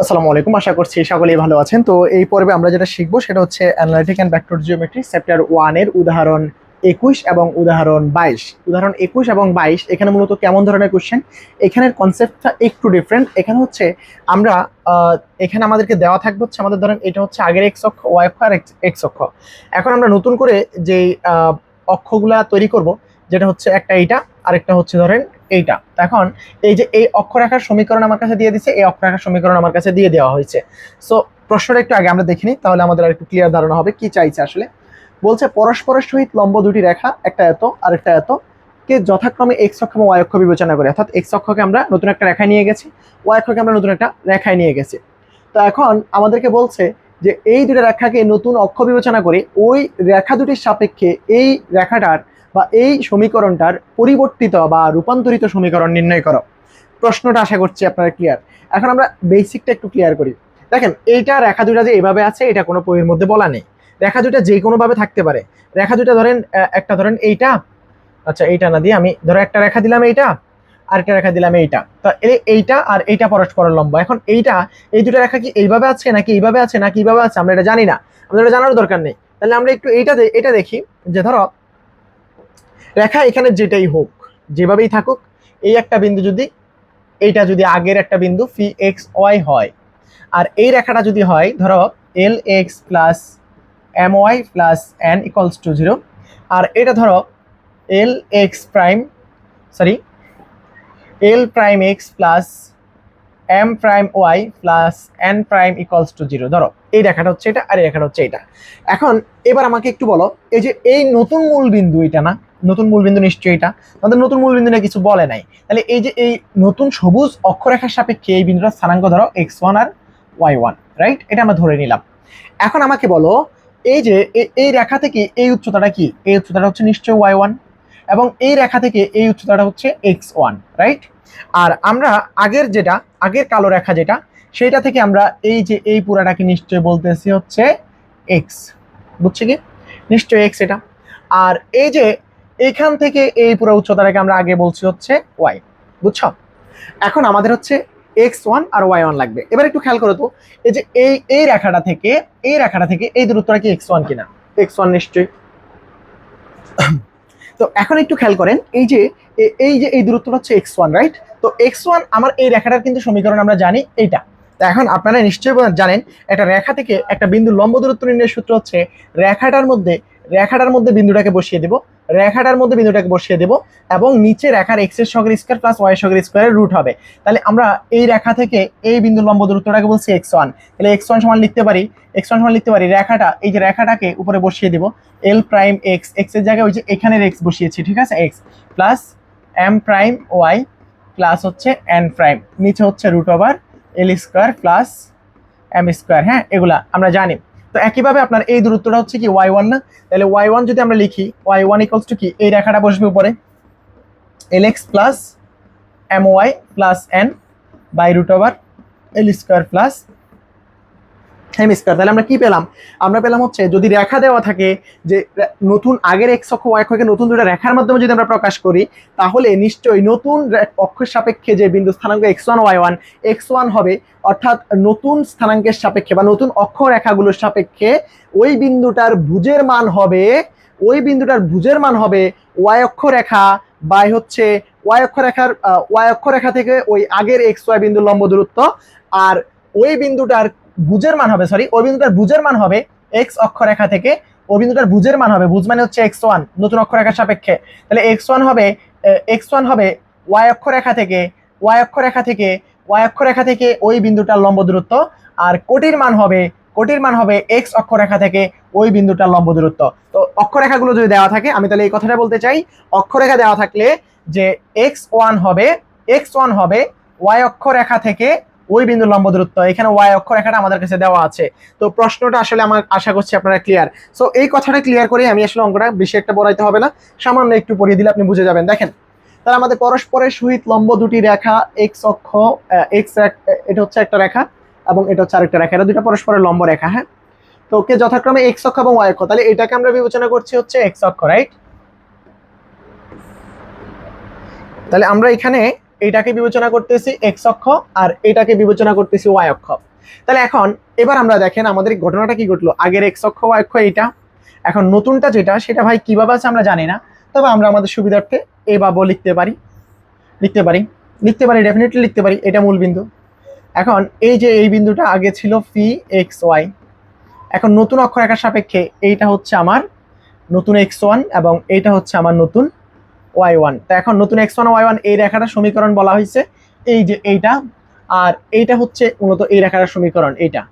আসসালামু আলাইকুম, আশা করছি সকলেই ভালো আছেন। তো এই পর্বে আমরা যেটা শিখব সেটা হচ্ছে analytic and vector geometry chapter ওয়ানের উদাহরণ একুশ এবং উদাহরণ বাইশ। উদাহরণ একুশ এবং বাইশ, এখানে মূলত কেমন ধরনের কোশ্চেন এখানের কনসেপ্টটা একটু ডিফারেন্ট এখানে হচ্ছে আমরা এখানে আমাদেরকে দেওয়া থাকবে হচ্ছে আমাদের ধরেন এটা হচ্ছে আগের এক্স অক্ষ ওয়াই অক্ষ আর এক্স অক্ষ। এখন আমরা নতুন করে যেই অক্ষগুলা তৈরি করব, যেটা হচ্ছে একটা এইটা, আরেকটা হচ্ছে ধরেন এইটা। এখন এই যে এই অক্ষরেখার সমীকরণ আমার কাছে দিয়ে দিচ্ছে এই অক্ষরেখার সমীকরণ আমার কাছে দিয়ে দেওয়া হয়েছে। সো প্রশ্নটা একটু আগে আমরা দেখে নিই তাহলে আমাদের আর একটু ক্লিয়ার ধারণা হবে কি চাইছে আসলে। বলছে, পরস্পরের সহিত লম্ব দুটি রেখা, একটা এত আর একটা এত, কে যথাক্রমে এক্স অক্ষ এবং ওয়াই অক্ষ বিবেচনা করে। অর্থাৎ এক্স অক্ষকে আমরা নতুন একটা রেখায় নিয়ে গেছি ওয়াই অক্ষকে আমরা নতুন একটা রেখায় নিয়ে গেছি। তো এখন আমাদেরকে বলছে যে, এই দুটো রেখাকে নতুন অক্ষ বিবেচনা করে ওই রেখা দুটির সাপেক্ষে এই রেখাটার বা এই সমীকরণটার পরিবর্তিত বা রূপান্তরিত সমীকরণ নির্ণয় করো। প্রশ্নটা আশা করছি আপনারা ক্লিয়ার এখন আমরা বেসিকটা একটু ক্লিয়ার করি। দেখেন, এইটা রেখা দুটা যে এইভাবে আছে, এটা কোনো বইয়ের মধ্যে বলা নেই। রেখা দুটা যে কোনোভাবে থাকতে পারে। রেখা দুটা ধরেন একটা ধরেন এইটা। আচ্ছা এইটা না দিয়ে আমি ধরো একটা রেখা দিলাম এইটা, আরেকটা রেখা দিলাম এইটা। তো এই- এইটা আর এইটা পরস্পরের লম্ব। এখন এইটা, এই দুটো রেখা কি এইভাবে আছে নাকি এইভাবে আছে নাকি এইভাবে আছে, আমরা এটা জানি না। আমাদের এটা জানার দরকার নেই। তাহলে আমরা একটু এইটা এটা দেখি যে ধরো রেখা এখানে যেটাই হোক, যেভাবেই থাকুক, এই একটা বিন্দু যদি, এইটা যদি আগের একটা বিন্দু ফি এক্স ওয়াই হয়, আর এই রেখাটা যদি হয়, ধরো L X plus M Y plus N equals to zero আর এটা ধরো L X prime sorry L prime X plus M prime Y plus N prime equals to zero ধরো, এই রেখাটা হচ্ছে এটা, আর এই রেখাটা হচ্ছে এটা। এখন এবার আমাকে একটু বলো, এই যে এই নতুন মূল বিন্দু এটা না নতুন মূল বিন্দু নিশ্চয়ই এটা। আমাদের নতুন মূল বিন্দু নিয়ে কিছু বলে নাই। তাহলে এই যে এই নতুন সবুজ অক্ষরেখার সাপেক্ষে এই বিন্দুটার স্থানাঙ্ক ধরো এক্স ওয়ান আর ওয়াই ওয়ান রাইট এটা আমরা ধরে নিলাম। এখন আমাকে বলো, এই যে এই রেখা থেকে এই উচ্চতাটা কি? এই উচ্চতাটা হচ্ছে নিশ্চয়ই ওয়াই ওয়ান এবং এই রেখা থেকে এই উচ্চতাটা হচ্ছে এক্স ওয়ান রাইট আর আমরা আগের যেটা, আগের কালো রেখা যেটা সেটা থেকে আমরা এই যে এই পুরাটাকে নিশ্চয় বলতেছি হচ্ছে এক্স বুঝছি কি? নিশ্চয়ই এক্স এটা। আর এই যে এইখান থেকে এই পুরো উচ্চতাটাকে আমরা আগে বলছি হচ্ছে ওয়াই বুঝছ? এখন আমাদের হচ্ছে এক্স ওয়ান আর ওয়াই ওয়ান লাগবে। এবার একটু খেয়াল করো তো, এই যে এই এই রেখাটা থেকে, এই রেখাটা থেকে এই দূরত্বটা কি এক্স ওয়ান কিনা? এক্স ওয়ান নিশ্চয়ই। তো এখন একটু খেয়াল করেন, এই যে এই যে এই দূরত্বটা হচ্ছে এক্স ওয়ান রাইট তো এক্স ওয়ান আমার এই রেখাটার কিন্তু সমীকরণ আমরা জানি এইটা। তো এখন আপনারা নিশ্চয়ই জানেন, একটা রেখা থেকে একটা বিন্দু লম্ব দূরত্ব নির্ণয়ের সূত্র হচ্ছে রেখাটার মধ্যে রেখাটার মধ্যে বিন্দুটাকে বসিয়ে দেব। রেখাটার মধ্যে বিন্দুটাকে বসিয়ে দেব এবং নিচে রেখার এক্সের সগের স্কোয়ার প্লাস ওয়াই সগের স্কোয়ারের রুট হবে। তাহলে আমরা এই রেখা থেকে এই বিন্দুর লম্ব দূরত্বটাকে বলছি এক্স ওয়ান তাহলে এক্স ওয়ান সমান লিখতে পারি এক্স ওয়ান সমান লিখতে পারি রেখাটা, এই যে রেখাটাকে উপরে বসিয়ে দেব। এল প্রাইম এক্স এক্সের জায়গায় ওই যে এখানের এক্স বসিয়েছি, ঠিক আছে? X plus M prime Y plus হচ্ছে এন প্রাইম নিচে হচ্ছে root over L square plus M square হ্যাঁ? এগুলা আমরা জানি। তো একইভাবে আপনার এই দূরত্বটা হচ্ছে কি ওয়াই ওয়ান না? তাহলে ওয়াই ওয়ান যদি আমরা লিখি ওয়াই ওয়ান ইকলস টু কি? এই রেখাটা বসবে উপরে। L X plus M Y plus N by root over L square plus M square তাহলে আমরা কি পেলাম? আমরা পেলাম হচ্ছে যদি রেখা দেওয়া থাকে যে নতুন আগের এক্স অক্ষ ওয়াই অক্ষকে নতুন দুটো রেখার মাধ্যমে যদি আমরা প্রকাশ করি, তাহলে নিশ্চয়ই নতুন অক্ষের সাপেক্ষে যে বিন্দু স্থানাঙ্ক X one Y one X one হবে, অর্থাৎ নতুন স্থানাঙ্কের সাপেক্ষে বা নতুন অক্ষ রেখাগুলোর সাপেক্ষে ওই বিন্দুটার ভুজের মান হবে, ওই বিন্দুটার ভুজের মান হবে ওয়াই অক্ষ রেখা বাই হচ্ছে ওয়াই অক্ষ রেখার ওয়াই অক্ষ রেখা থেকে ওই আগের এক্স ওয়াই বিন্দুর লম্ব দূরত্ব, আর ওই বিন্দুটার ভুজের মান হবে সরি ওই বিন্দুটার ভুজের মান হবে এক্স অক্ষরেখা থেকে, ওই বিন্দুটার ভুজের মান হবে ভুজ মানে হচ্ছে এক্স ওয়ান নতুন অক্ষরেখার সাপেক্ষে। তাহলে এক্স ওয়ান হবে এক্স ওয়ান হবে ওয়াই অক্ষরেখা থেকে ওয়াই অক্ষরেখা থেকে ওয়াই অক্ষরেখা থেকে ওই বিন্দুটার লম্ব দূরত্ব, আর কোটির মান হবে, কোটির মান হবে এক্স অক্ষরেখা থেকে ওই বিন্দুটার লম্ব দূরত্ব। তো অক্ষরেখাগুলো যদি দেওয়া থাকে, আমি তাহলে এই কথাটা বলতে চাই, অক্ষরেখা দেওয়া থাকলে যে এক্স ওয়ান হবে এক্স ওয়ান হবে ওয়াই অক্ষরেখা থেকে ওই বিন্দু লম্ব দূরত্ব, এখানে ওয়াই অক্ষরেখাটা আমাদের কাছে দেওয়া আছে। তো প্রশ্নটা আসলে আমার আশা করছি আপনারা ক্লিয়ার সো এই কথাটা ক্লিয়ার করে আমি আসলে অঙ্কটা বেশি একটা পড়াইতে হবে না। সামান্য একটু পড়িয়ে দিলে আপনি বুঝে যাবেন। দেখেন, তাহলে আমাদের পরস্পরের সহিত লম্ব দুটি রেখা এক্স অক্ষ এক্স এটা হচ্ছে একটা রেখা এবং এটা হচ্ছে আরেকটা রেখা। এটা দুটো পরস্পরের লম্ব রেখা হ্যাঁ? তো ওকে যথাক্রমে এক্স অক্ষ এবং ওয়াই অক্ষ, তাহলে এটাকে আমরা বিবেচনা করছি হচ্ছে এক্স অক্ষ রাইট তাহলে আমরা এখানে এটাকে বিবেচনা করতেছি এক্স অক্ষ আর এটাকে বিবেচনা করতেছি ওয়াই অক্ষ। তাহলে এখন এবার আমরা দেখেন আমাদের ঘটনাটা কি ঘটলো। আগের এক্স অক্ষ ওয়াই অক্ষ এইটা। এখন নতুনটা যেটা, সেটা ভাই কীভাবে আছে আমরা জানি না। তবে আমরা আমাদের সুবিধার্থে এ বা ব লিখতে পারি। লিখতে পারি। লিখতে পারি ডেফিনেটলি লিখতে পারি। এটা মূল বিন্দু। এখন এই যে এই বিন্দুটা আগে ছিল ফি এক্স ওয়াই এখন নতুন অক্ষরেখার সাপেক্ষে এইটা হচ্ছে আমার নতুন এক্স ওয়ান এবং এইটা হচ্ছে আমার নতুন ওয়াই ওয়ান তো এখন নতুন এক্স ওয়ান ওয়াই ওয়ান এই রেখাটা সমীকরণ বলা হয়েছে। এই যে এইটা, আর এইটা হচ্ছে মূলত এই রেখাটা সমীকরণ, এইটা।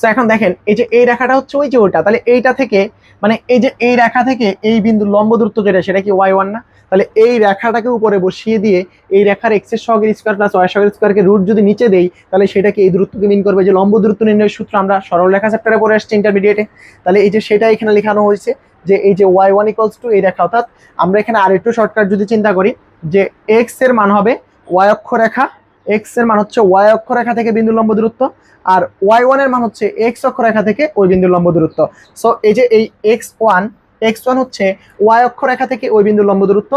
তো এখন দেখেন, এই যে এই রেখাটা হচ্ছে ওই যে ওটা তাহলে এইটা থেকে মানে এই যে এই রেখা থেকে এই বিন্দু লম্ব দূরত্ব যেটা, সেটা কি ওয়াই ওয়ান না? তাহলে এই রেখাটাকে উপরে বসিয়ে দিয়ে এই রেখার এক্সের সহগের স্কোয়ার প্লাস ওয়াই সহগের স্কোয়ারকে রুট যদি নিচে দেই, তাহলে সেটাকে এই দূরত্বকে মিন করবে যে লম্ব দূরত্ব নির্ণয়ের সূত্র আমরা সরল রেখা চ্যাপ্টারে পড়ে আসছি ইন্টারমিডিয়েটে তাহলে এই যে সেটা এখানে লেখানো হয়েছে যে এই যে ওয়াই ওয়ান ইকলস টু এই রেখা, অর্থাৎ আমরা এখানে আরেকটু শর্টকাট যদি চিন্তা করি, যে এক্সের মান হবে ওয়াই অক্ষ রেখা এক্সের মান হচ্ছে ওয়াই অক্ষ রেখা থেকে বিন্দু লম্ব দূরত্ব, আর ওয়াই ওয়ানের মান হচ্ছে এক্স অক্ষ রেখা থেকে ওই বিন্দুর লম্ব দূরত্ব। সো এই যে এই এক্স ওয়ান এক্স ওয়ান হচ্ছে ওয়াই অক্ষরেখা থেকে ওই বিন্দুর লম্ব দূরত্ব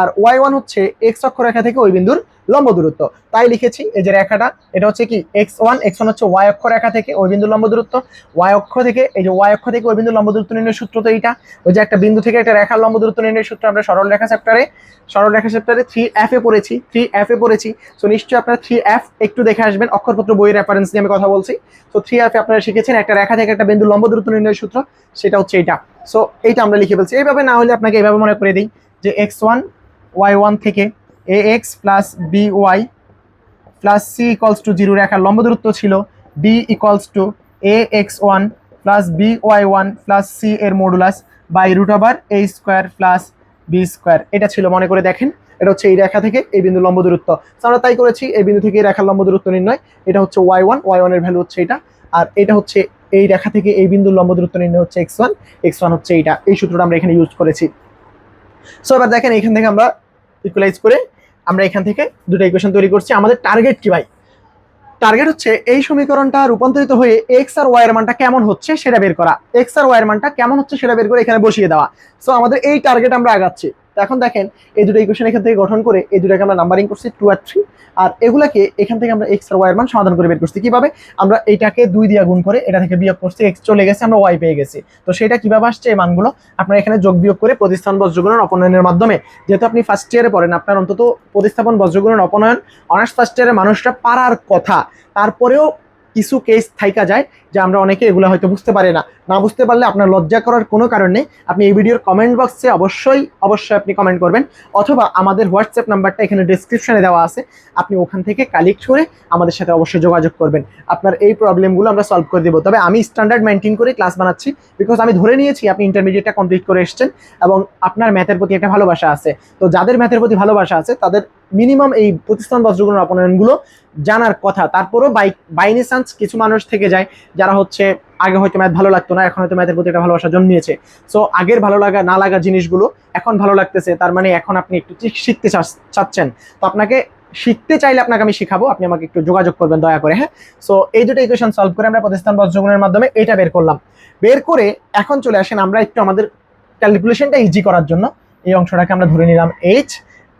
আর ওয়াই ওয়ান হচ্ছে এক্স অক্ষ রেখা থেকে ওই বিন্দুর লম্ব দূরত্ব। তাই লিখেছি, এই যে রেখাটা, এটা হচ্ছে কি এক্স ওয়ান এক্স ওয়ান হচ্ছে ওয়াই অক্ষ রেখা থেকে ওই বিন্দুর লম্ব দূরত্ব। ওয়াই অক্ষ থেকে, এই যে ওয়াই অক্ষ থেকে ওই বিন্দুর লম্ব দূরত্ব নির্ণয়ের সূত্র তো এইটা। ওই যে একটা বিন্দু থেকে একটা রেখার লম্ব দূরত্ব নির্ণয়ের সূত্র, আমরা সরল রেখা চ্যাপ্টারে সরল রেখা চ্যাপ্টারে থ্রি এফ এ পড়েছি থ্রি এফ এ পড়েছি। সো নিশ্চয়ই আপনারা থ্রি এফ একটু দেখে আসবেন, অক্ষরপত্র, বইয়ের রেফারেন্স নিয়ে আমি কথা বলছি। তো থ্রি এফ আপনারা শিখেছেন, একটা রেখা থেকে একটা বিন্দু লম্ব দূরত্ব নির্ণয়ের সূত্র, সেটা হচ্ছে এইটা। সো এইটা আমরা লিখে ফেলছি। এইভাবে না হলে আপনাকে এইভাবে মনে করে দিই যে এক্স ওয়ান ওয়াই ওয়ান থেকে A X plus B Y plus C equals to zero রেখার লম্ব দূরত্ব ছিল B equals to A X one plus B Y one plus C এর modulus by root over A square plus B square এটা ছিল মনে করে দেখেন, এটা হচ্ছে এই রেখা থেকে এই বিন্দু লম্ব দূরত্ব। আমরা তাই করেছি, এই বিন্দু থেকে এই রেখার লম্ব দূরত্ব নির্ণয়, এটা হচ্ছে ওয়াই ওয়ান ওয়াই ওয়ানের ভ্যালু হচ্ছে এটা, আর এটা হচ্ছে এই রেখা থেকে এই বিন্দুর লম্ব দূরত্ব নির্ণয় হচ্ছে এক্স ওয়ান এক্স ওয়ান হচ্ছে এইটা। এই সূত্রটা আমরা এখানে ইউজ করেছি। সো এবার দেখেন, এখান থেকে আমরা ইকুয়ালাইজ করে আমরা এখান থেকে দুটো ইকুয়েশন তৈরি করছি। আমাদের টার্গেট কি ভাই? টার্গেট হচ্ছে এই সমীকরণটা রূপান্তরিত হয়ে এক্স আর ওয়াই এর মানটা কেমন হচ্ছে সেটা বের করা। এক্স আর ওয়াই এর মানটা কেমন হচ্ছে সেটা বের করে এখানে বসিয়ে দেওয়া। সো আমাদের এই টার্গেট আমরা আগাচ্ছি। তো এখন দেখেন, এই দুটো ইকুয়েশন এখান থেকে গঠন করে এই দুটাকে আমরা নাম্বারিং করছি টু আর থ্রি আর এগুলাকে এখান থেকে আমরা এক্স আর ওয়াই এর মান সমাধান করে বের করছি। কীভাবে? আমরা এইটাকে দুই দিয়ে গুণ করে এটা থেকে বিয়োগ করছি এক্স চলে গেছে, আমরা ওয়াই পেয়ে গেছি। তো সেটা কীভাবে আসছে? এই মানগুলো আপনারা এখানে যোগ বিয়োগ করে প্রতিস্থান বজ্রগুণন অপনয়নের মাধ্যমে। যেহেতু আপনি ফার্স্ট ইয়ারে পড়েন, আপনার অন্তত প্রতিস্থাপন বজ্রগুণন অপনয়ন অনার্স ফার্স্ট ইয়ারের মানুষরা পারার কথা। তারপরেও কিছু কেস থাইকা যায়। যে আমরা অনেকে এগুলো হয়তো বুঝতে পারি না। না বুঝতে পারলে আপনার লজ্জা করার কোনো কারণ নেই। আপনি এই ভিডিওর কমেন্ট বক্সে অবশ্যই অবশ্যই আপনি কমেন্ট করবেন। অথবা আমাদের হোয়াটসঅ্যাপ নাম্বারটা এখানে ডিসক্রিপশনে দেওয়া আছে। আপনি ওখান থেকে কালেক্ট করে আমাদের সাথে অবশ্যই যোগাযোগ করবেন। আপনার এই প্রবলেমগুলো আমরা সলভ করে দেবো। তবে আমি স্ট্যান্ডার্ড মেনটেন করে ক্লাস বানাচ্ছি বিকজ আমি ধরে নিয়েছি আপনি ইন্টারমিডিয়েটটা কমপ্লিট করে এসেছেন এবং আপনার ম্যাথের প্রতি একটা ভালোবাসা আছে। তো যাদের ম্যাথের প্রতি ভালোবাসা আছে, তাদের মিনিমাম এই প্রতিষ্ঠান বজ্রগুণের অপনয়নগুলো জানার কথা। তারপরেও বাই বাইনি চান্স কিছু মানুষ থেকে যায় যারা হচ্ছে আগে হয়তো ম্যাথ ভালো লাগতো না, এখন হয়তো ম্যাথের প্রতি একটা ভালোবাসা জন্মিয়েছে। সো আগের ভালো লাগা, না লাগা জিনিসগুলো এখন ভালো লাগতেছে, তার মানে এখন আপনি একটু শিখতে চাচ্ছেন। তো আপনাকে শিখতে চাইলে আপনাকে আমি শিখাবো, আপনি আমাকে একটু যোগাযোগ করবেন দয়া করে হ্যাঁ? সো এই দুটো ইকুয়েশন সলভ করে আমরা প্রতিষ্ঠান বজ্রগুণের মাধ্যমে এটা বের করলাম। বের করে এখন চলে আসেন আমরা একটু আমাদের ক্যালকুলেশনটা ইজি করার জন্য। এই অংশটাকে আমরা ধরে নিলাম এইচ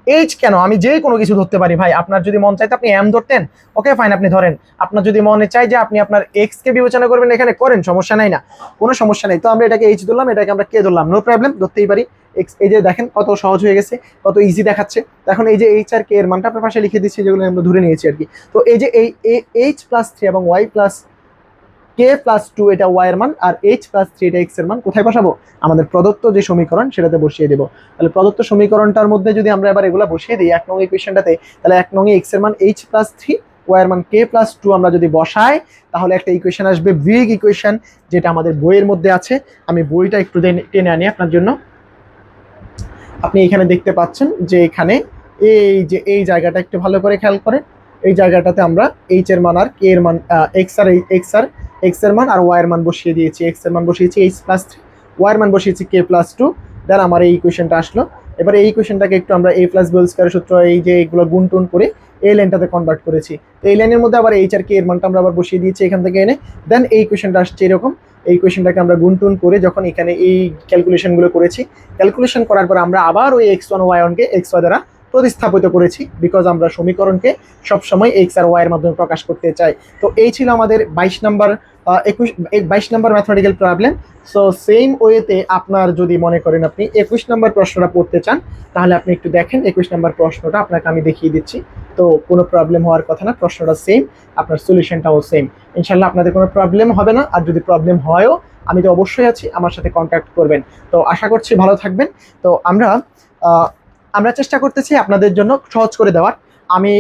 এইচ কেন? আমি যে কোনো কিছু ধরতে পারি, ভাই। আপনার যদি মন চাইতে আপনি এম ধরতেন ওকে ফাইন আপনি ধরেন। আপনার যদি মনে চাই যে আপনি আপনার এক্স কে বিবেচনা করবেন, এখানে করেন, সমস্যা নাই না। কোনো সমস্যা নেই। তো আমরা এটাকে এইচ ধরলাম, এটাকে আমরা কে ধরলাম। নো প্রবলেম ধরতেই পারি। এক্স এই যে দেখেন, কত সহজ হয়ে গেছে, কত ইজি দেখাচ্ছে। এখন এই যে এইচ আর কে এর মানটা আপনার পাশে লিখে দিচ্ছি, যেগুলো আমরা ধরে নিয়েছি আর কি। তো এই যে এই এইচ প্লাস থ্রি এবং Y plus K plus two এটা ওয়াই এর মান আর এইচ প্লাস থ্রি এটা এক্সের মান। কোথায় বসাবো? আমাদের প্রদত্ত যে সমীকরণ সেটাতে বসিয়ে দেবো। তাহলে প্রদত্ত সমীকরণটার মধ্যে যদি আমরা এবার এগুলো বসিয়ে দিই এক নং ইকুয়েশনটাতে তাহলে এক নং এক্সের মান এইচ প্লাস থ্রি ওয়াই এর মান কে প্লাস টু আমরা যদি বসাই, তাহলে একটা ইকুয়েশন আসবে বিগ ইকুয়েশন যেটা আমাদের বইয়ের মধ্যে আছে। আমি বইটা একটু টেনে আনি আপনার জন্য। আপনি এখানে দেখতে পাচ্ছেন যে এখানে এই যে, এই জায়গাটা একটু ভালো করে খেয়াল করেন। এই জায়গাটাতে আমরা এইচ এর মান আর কে এর মান এক্স আর এক্স আর এক্সের মান আর ওয়াই এর মান বসিয়ে দিয়েছি। এক্সের মান বসিয়েছি এইচ প্লাস থ্রি ওয়াই এর মান বসিয়েছি কে প্লাস টু দেন আমার এই ইকুয়েশনটা আসলো। এবার এই ইকুয়েশনটাকে একটু আমরা এ প্লাস বি স্কোয়ার সূত্র, এই যে এগুলো গুণ টুন করে এই লাইনটাতে কনভার্ট করেছি। তো এই লাইনের মধ্যে আবার এইচ আর কে এর মানটা আমরা আবার বসিয়ে দিয়েছি এখান থেকে এনে। দেন এই ইকুয়েশনটা আসছে এরকম। এই কোয়েশনটাকে আমরা গুনটুন করে যখন এখানে এই ক্যালকুলেশনগুলো করেছি ক্যালকুলেশন করার পর আমরা আবার ওই এক্স ওয়ান ওয়াই ওয়ানকে এক্স ওয়াই দ্বারা প্রতিস্থাপিত করেছি বিকজ আমরা সমীকরণকে সবসময় এক্স আর ওয়াইয়ের মাধ্যমে প্রকাশ করতে চাই। তো এই ছিল আমাদের বাইশ নাম্বার একুশ বাইশ number mathematical problem so same ওয়েতে আপনার যদি মনে করেন আপনি একুশ নাম্বার প্রশ্নটা পড়তে চান, তাহলে আপনি একটু দেখেন একুশ নাম্বার প্রশ্নটা আপনাকে আমি দেখিয়ে দিচ্ছি। তো কোনো প্রবলেম হওয়ার কথা না, প্রশ্নটা সেম আপনার সলিউশনটাও সেম ইনশাল্লাহ আপনাদের কোনো প্রবলেম হবে না, আর যদি প্রবলেম হয়ও, আমি তো অবশ্যই আছি, আমার সাথে কন্ট্যাক্ট করবেন। তো আশা করছি ভালো থাকবেন। তো আমরা আমরা চেষ্টা করতেছি আপনাদের জন্য সহজ করে দেওয়ার। আমি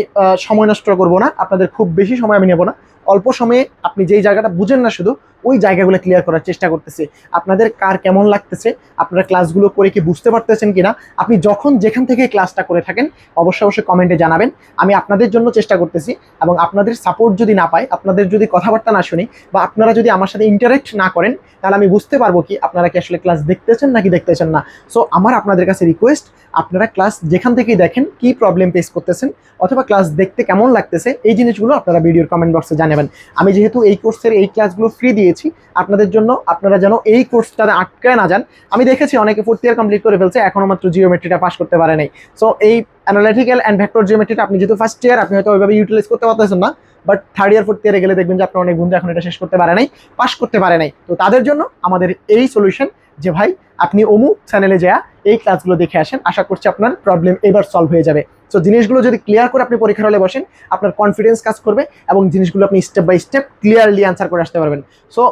সময় নষ্ট করব না, আপনাদের খুব বেশি সময় আমি নেব না। অল্প সময়ে আপনি যেই জায়গাটা বুঝেন না শুধু ওই জায়গাগুলো ক্লিয়ার করার চেষ্টা করতেছি। আপনাদের কার কেমন লাগতেছে? আপনারা ক্লাসগুলো করে কি বুঝতে পারতেছেন কিনা? আপনি যখন যেখান থেকে ক্লাসটা করে থাকেন, অবশ্যই অবশ্যই কমেন্টে জানাবেন। আমি আপনাদের জন্য চেষ্টা করতেছি এবং আপনাদের সাপোর্ট যদি না পাই আপনাদের যদি কথাবার্তা না শুনি বা আপনারা যদি আমার সাথে ইন্টারেক্ট না করেন, তাহলে আমি বুঝতে পারব কি আপনারা কি আসলে ক্লাস দেখতেছেন নাকি দেখতেছেন না। সো আমার আপনাদের কাছে রিকোয়েস্ট আপনারা ক্লাস যেখান থেকেই দেখেন কি প্রবলেম ফেস করতেছেন অথবা ক্লাস দেখতে কেমন লাগতেছে, এই জিনিসগুলো আপনারা ভিডিওর কমেন্ট বক্সে জানাবেন। আমি যেহেতু এই কোর্সের এই ক্লাসগুলো ফ্রি দিয়েছি। আপনাদের জন্য আপনারা যেন এই কোর্সটাতে আটকায় না যান। আমি দেখেছি অনেকে ফোর্থ ইয়ার কমপ্লিট করে ফেলছে এখনও মাত্র জিওমেট্রিটা পাস করতে পারে নাই। সো এই অ্যানালিটিক্যাল অ্যান্ড ভেক্টর জিওমেট্রিটা আপনি যেহেতু ফার্স্ট ইয়ার আপনি হয়তো ওইভাবে ইউটিলাইজ করতে পারতেছেন না বাট থার্ড ইয়ার ফোর্থ ইয়ারে গেলে দেখবেন যে আপনার অনেক বন্ধু এখন এটা শেষ করতে পারে নাই পাস করতে পারে নাই। তো তাদের জন্য আমাদের এই সলিউশন যে ভাই আপনি অমুক চ্যানেলে যা এই ক্লাসগুলো দেখে আসেন। আশা করছি আপনার প্রবলেম এবার সলভ হয়ে যাবে। সো জিনিসগুলো যদি ক্লিয়ার করে আপনি পরীক্ষার হলে বসেন, আপনার কনফিডেন্স কাজ করবে এবং জিনিসগুলো আপনি step by step clearly answer করে আসতে পারবেন। সো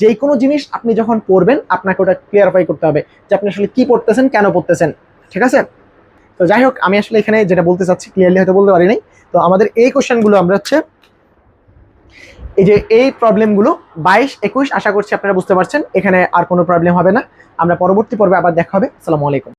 যে কোনো জিনিস আপনি যখন পড়বেন, আপনাকে ওটা ক্লিয়ারিফাই করতে হবে যে আপনি আসলে কী পড়তেছেন, কেন পড়তেছেন। ঠিক আছে? তো যাই হোক, আমি আসলে এখানে যেটা বলতে চাচ্ছি ক্লিয়ারলি হয়তো বলতে পারি নাই। তো আমাদের এই কোশ্চেনগুলো আমরা হচ্ছে এই যে এই প্রবলেমগুলো বাইশ, একুশ, আশা করছি আপনারা বুঝতে পারছেন। এখানে আর কোনো প্রবলেম হবে না। আমরা পরবর্তী পর্বে আবার দেখা হবে। সালামু আলাইকুম।